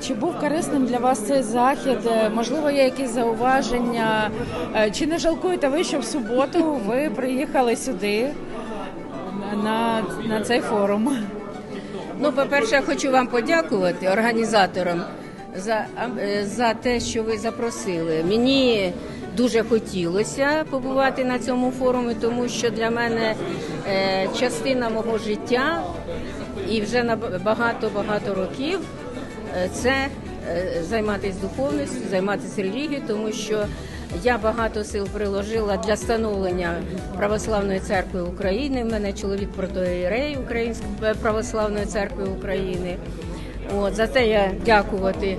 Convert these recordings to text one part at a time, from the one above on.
чи був корисним для вас цей захід? Е, Можливо, є якісь зауваження? Е, Чи не жалкуєте ви, що в суботу ви приїхали сюди на, на цей форум? Ну, по-перше, я хочу вам подякувати організаторам за, е, за те, що ви запросили. Мені дуже хотілося побувати на цьому форумі, тому що для мене частина мого життя і вже на багато-багато років е, це е, займатися духовністю, займатися релігією, тому що я багато сил приложила для становлення Православної церкви України. У мене чоловік протоїрей Української е, православної церкви України. От за це я дякувати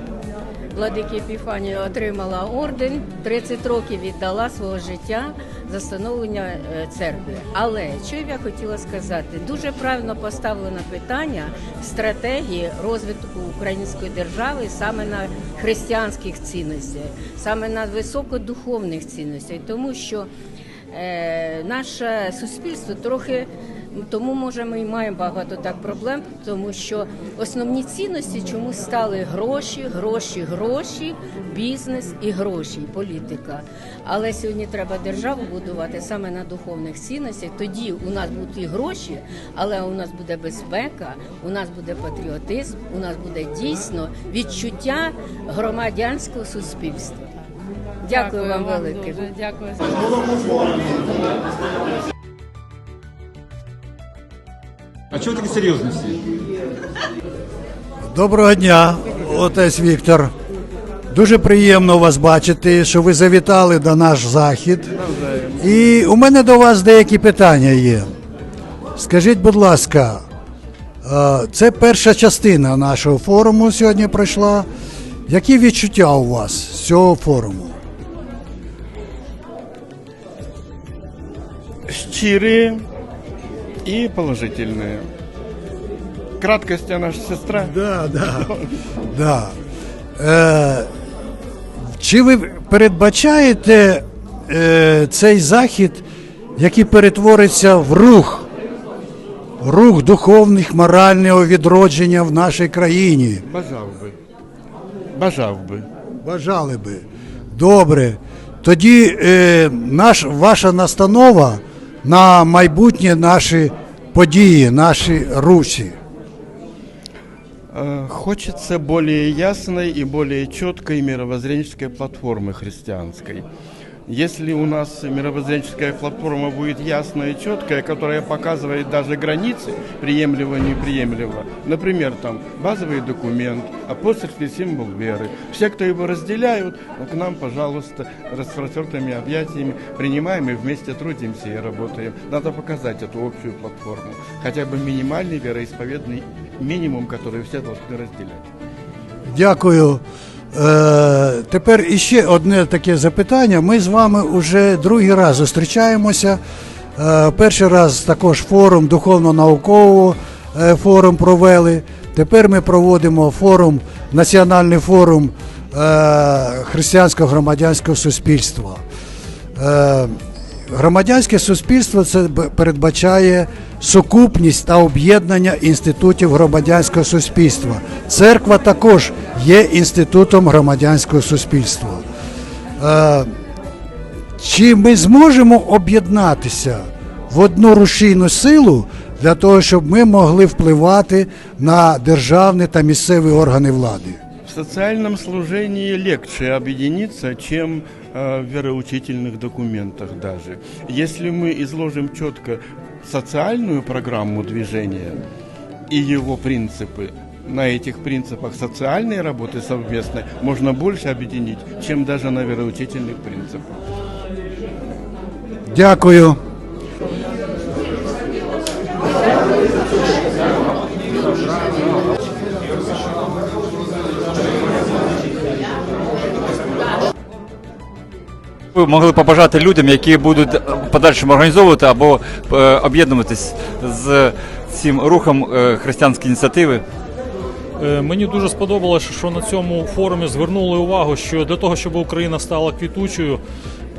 владикі Епіфанію отримала орден. 30 років віддала свого життя за становлення е, церкви. Але що я хотіла сказати, дуже правильно поставлено питання стратегії розвитку української держави саме на християнських цінностях, саме на високодуховних цінностях, тому що е, наше суспільство трохи. Тому може ми і маємо багато так проблем, тому що основні цінності чомусь стали гроші, гроші, гроші, бізнес і гроші, і політика. Але сьогодні треба державу будувати саме на духовних цінностях. Тоді у нас будуть і гроші, але у нас буде безпека, у нас буде патріотизм, у нас буде дійсно відчуття громадянського суспільства. Дякую, вам велике. Дякую чого такі серйозності? Доброго дня, отець Віктор. Дуже приємно вас бачити, що ви завітали на наш захід. І у мене до вас деякі питання є. Скажіть, будь ласка, це перша частина нашого форуму сьогодні пройшла. Які відчуття у вас з цього форуму? щирые и положительные. Краткость наша сестра. Да, да, да. Е, чи ви передбачаєте е, цей захід, який перетвориться в рух, рух духовних, морального відродження в нашій країні? Бажав би. Бажав би. Бажали би. Добре. Тоді е, наш, ваша настанова на майбутнє наші події, наші русі. хочеться Хочется более ясной и более четкой мировоззренческой платформы христианской. Если у нас мировоззренческая платформа будет ясная и четкая, которая показывает даже границы приемлемого и неприемлемого, например, там базовый документ, апостольский символ веры, все, кто его разделяют, ну, к нам, пожалуйста, распростертыми объятиями принимаем и вместе трудимся и работаем. Надо показать эту общую платформу, хотя бы минимальный вероисповедный минимум, который все должны разделять. Дякую. Е, тепер іще одне таке запитання. Ми з вами вже другий раз зустрічаємося. Е, перший раз також форум духовно-наукового е, форум провели. Тепер ми проводимо форум, національний форум е, християнського громадянського суспільства. Громадянське суспільство це передбачає сукупність та об'єднання інститутів громадянського суспільства. Церква також є інститутом громадянського суспільства. Е, Чи ми зможемо об'єднатися в одну рушійну силу для того, щоб ми могли впливати на державні та місцеві органи влади? В социальном служении легче объединиться, чем э, в вероучительных документах даже. Если мы изложим четко социальную программу движения и его принципы, на этих принципах социальной работы совместной можно больше объединить, чем даже на вероучительных принципах. Дякую. Ви могли побажати людям, які будуть в подальшому організовувати або е, об'єднуватись з цим рухом е, християнської ініціативи. Е, Мені дуже сподобалося, що на цьому форумі звернули увагу, що для того, щоб Україна стала квітучою,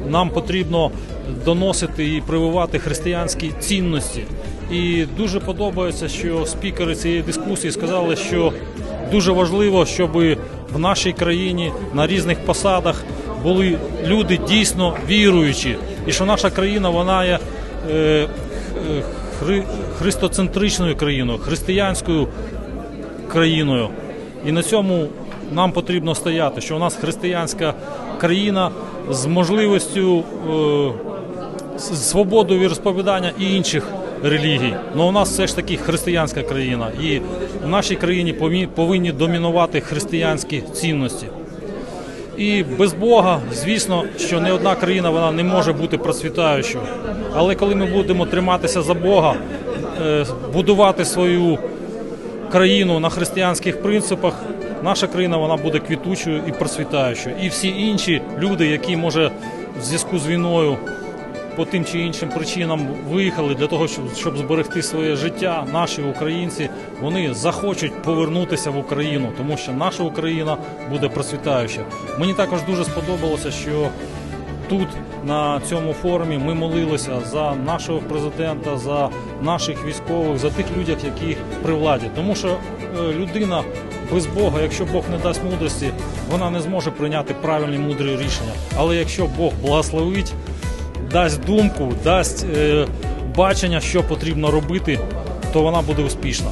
нам потрібно доносити і прививати християнські цінності. І дуже подобається, що спікери цієї дискусії сказали, що дуже важливо, щоб в нашій країні на різних посадах були люди дійсно віруючі, і що наша країна вона є е, е, хри, христоцентричною країною, християнською країною. І на цьому нам потрібно стояти, що у нас християнська країна з можливістю е, свободою віросповідання і інших релігій. Але у нас все ж таки християнська країна, і в нашій країні повинні домінувати християнські цінності. І без Бога, звісно, що не одна країна вона не може бути процвітаючою. Але коли ми будемо триматися за Бога, е, будувати свою країну на християнських принципах, наша країна вона буде квітучою і процвітаючою. І всі інші люди, які може в зв'язку з війною по тим чи іншим причинам виїхали для того, щоб, щоб зберегти своє життя, наші українці, вони захочуть повернутися в Україну, тому що наша Україна буде процвітаюча. Мені також дуже сподобалося, що тут на цьому форумі ми молилися за нашого президента, за наших військових, за тих людей, які при владі. Тому що е, людина без Бога, якщо Бог не дасть мудрості, вона не зможе прийняти правильні мудрі рішення. Але якщо Бог благословить, дасть думку, дасть е, бачення, що потрібно робити, то вона буде успішна.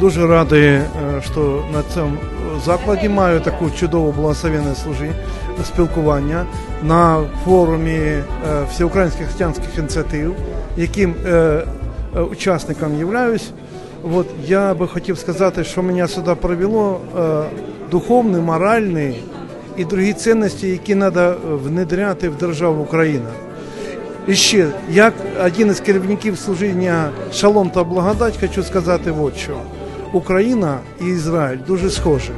Дуже радий, е, що на цьому закладі маю таку чудову благословенне служі спілкування на форумі е, всеукраїнських християнських ініціатив, яким е, е, учасником являюсь. От я би хотів сказати, що мене сюди привело е, духовні, моральні і інші цінності, які треба внедряти в державу Україна. І ще, як один із керівників служіння Шалом та благодать, хочу сказати от що. Україна і Ізраїль дуже схожі.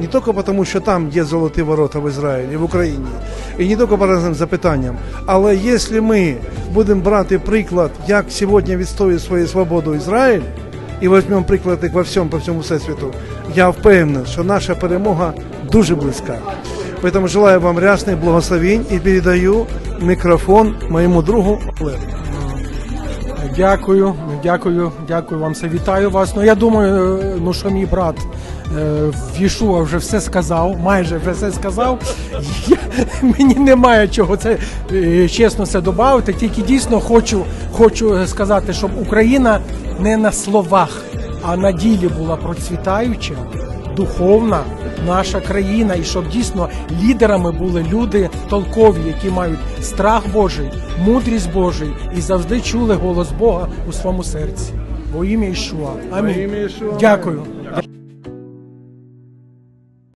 Не тільки тому, що там є золоті ворота в Ізраїлі, в Україні, і не тільки по різним запитанням. Але якщо ми будемо брати приклад, як сьогодні відстоює свою свободу Ізраїль, і візьмемо приклад во всьому, по всьому всесвіту, я впевнений, що наша перемога дуже близька. Поэтому желаю вам рясных благословень и передаю микрофон моему другу Олегу. Дякую, дякую, дякую вам. Все вітаю вас. Ну я думаю, ну що мій брат е, Вішуа вже все сказав, майже вже все сказав. Я, мені немає чого це е, чесно це додати. Тільки дійсно хочу, хочу сказати, щоб Україна не на словах, а на ділі була процвітаюча. Духовна наша країна, і щоб дійсно лідерами були люди толкові, які мають страх Божий, мудрість Божий і завжди чули голос Бога у своєму серці. Во ім'я Ішуа. Амінь. Дякую.